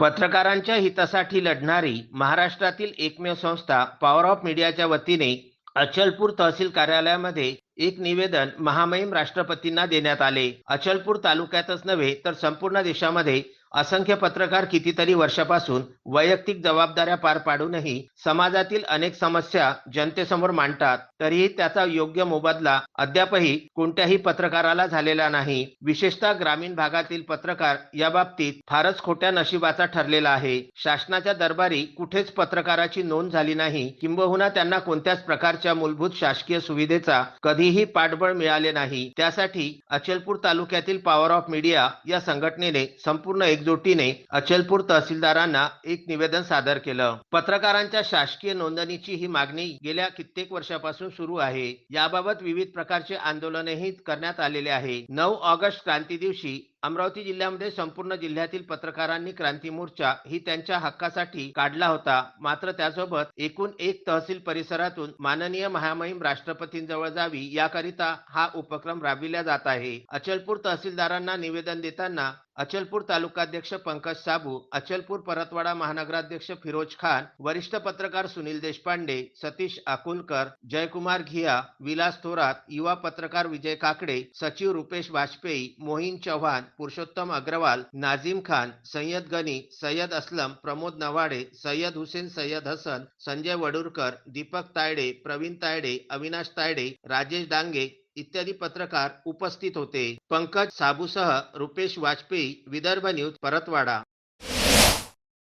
पत्रकारांच्या हितासाठी लढणारी महाराष्ट्रातील एकमेव संस्था पॉवर ऑफ मीडियाच्या वतीने अचलपूर तहसील कार्यालयामध्ये एक निवेदन महामहिम राष्ट्रपतींना देण्यात आले. अचलपूर तालुक्यातच नव्हे तर संपूर्ण देशामध्ये असंख्य पत्रकार कितीतरी वर्षापासून वैयक्तिक जबाबदाऱ्या पार पाडूनही समाजातील अनेक समस्या जनतेसमोर मांडतात तरीही त्याचा योग्य मोबदला अद्यापही कोणत्याही पत्रकाराला झालेला नाही. विशेषतः ग्रामीण भागातील पत्रकार या बाबतीत फारच खोट्या नशिबाचा ठरलेला आहे. शासनाच्या दरबारी कुठेच पत्रकाराची नोंद झाली नाही. किंबहुना त्यांना कोणत्याच प्रकारच्या मूलभूत शासकीय सुविधेचा कधीही पाठबळ मिळाले नाही. त्यासाठी अचलपूर तालुक्यातील पॉवर ऑफ मीडिया या संघटनेने संपूर्ण एकजुटीने अचलपूर तहसीलदारांना एक निवेदन सादर केलं. पत्रकारांच्या शासकीय नोंदणीची ही मागणी गेल्या कित्येक वर्षापासून सुरू आहे. याबाबत विविध प्रकारचे आंदोलनही करण्यात आलेले आहे. नऊ ऑगस्ट क्रांती दिवशी अमरावती जिल्ह्यामध्ये संपूर्ण जिल्ह्यातील पत्रकारांनी क्रांती मोर्चा ही त्यांच्या हक्कासाठी काढला होता. मात्र त्यासोबत एकूण एक तहसील परिसरातून माननीय महामहिम राष्ट्रपतींजवळ जावी याकरिता हा उपक्रम राबविला जात आहे. अचलपूर तहसीलदारांना निवेदन देताना अचलपूर तालुकाध्यक्ष पंकज साबू अचलपूर परतवाडा महानगराध्यक्ष फिरोज खान वरिष्ठ पत्रकार सुनील देशपांडे सतीश आकुलकर जयकुमार घिया विलास थोरात युवा पत्रकार विजय काकडे सचिव रुपेश वाजपेयी मोहीन चव्हाण पुरुषोत्तम अग्रवाल नाझीम खान सय्यद गनी सय्यद असलम प्रमोद नवाडे सय्यद हुसेन सय्यद हसन संजय वडूरकर दीपक तायडे प्रवीण तायडे अविनाश तायडे राजेश डांगे इत्यादी पत्रकार उपस्थित होते. पंकज साबूसह रुपेश वाजपेयी विदर्भ न्यूज परतवाडा.